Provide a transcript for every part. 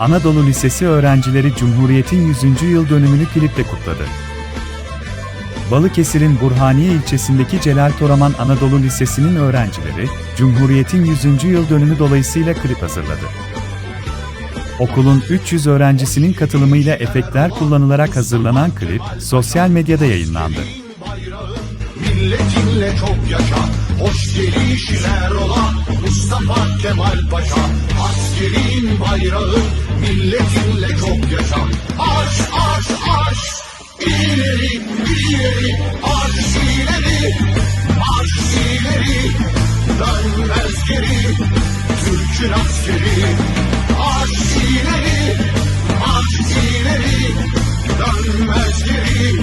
Anadolu Lisesi öğrencileri Cumhuriyet'in 100. yıl dönümünü kliple kutladı. Balıkesir'in Burhaniye ilçesindeki Celal Toraman Anadolu Lisesi'nin öğrencileri, Cumhuriyet'in 100. yıl dönümü dolayısıyla klip hazırladı. Okulun 300 öğrencisinin katılımıyla efektler kullanılarak hazırlanan klip, sosyal medyada yayınlandı. Milletinle çok yaşa Hoş gelişler ola Mustafa Kemal Paşa Askerin bayrağı Milletinle çok yaşa Aş aş aş İleri ileri Aş ileri Aş ileri Dönmez geri Türk'ün askeri. Aş ileri Aş ileri Dönmez geri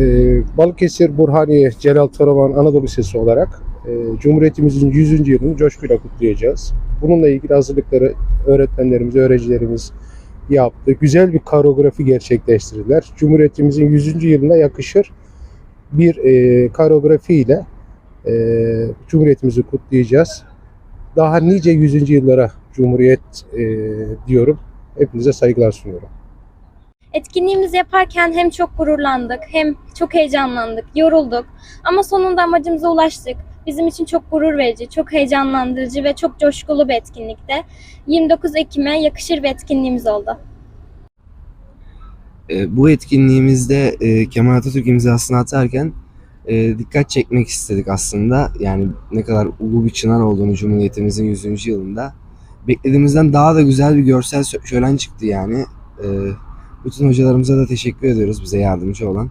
Ee, Balıkesir Burhaniye Celal Toraman Anadolu Lisesi olarak Cumhuriyetimizin 100. yılını coşkuyla kutlayacağız. Bununla ilgili hazırlıkları öğretmenlerimiz, öğrencilerimiz yaptı. Güzel bir koreografi gerçekleştirdiler. Cumhuriyetimizin 100. yılına yakışır bir e, koreografi ile e, Cumhuriyetimizi kutlayacağız. Daha nice 100. yıllara Cumhuriyet e, diyorum. Hepinize saygılar sunuyorum. Etkinliğimizi yaparken hem çok gururlandık, hem çok heyecanlandık, yorulduk. Ama sonunda amacımıza ulaştık. Bizim için çok gurur verici, çok heyecanlandırıcı ve çok coşkulu bir etkinlikte. 29 Ekim'e yakışır bir etkinliğimiz oldu. E, bu etkinliğimizde e, Kemal Atatürk imzasını atarken e, dikkat çekmek istedik aslında. Yani ne kadar ulu bir çınar olduğunu Cumhuriyetimizin 100. yılında. Beklediğimizden daha da güzel bir görsel şö- şölen çıktı yani. E, bütün hocalarımıza da teşekkür ediyoruz bize yardımcı olan.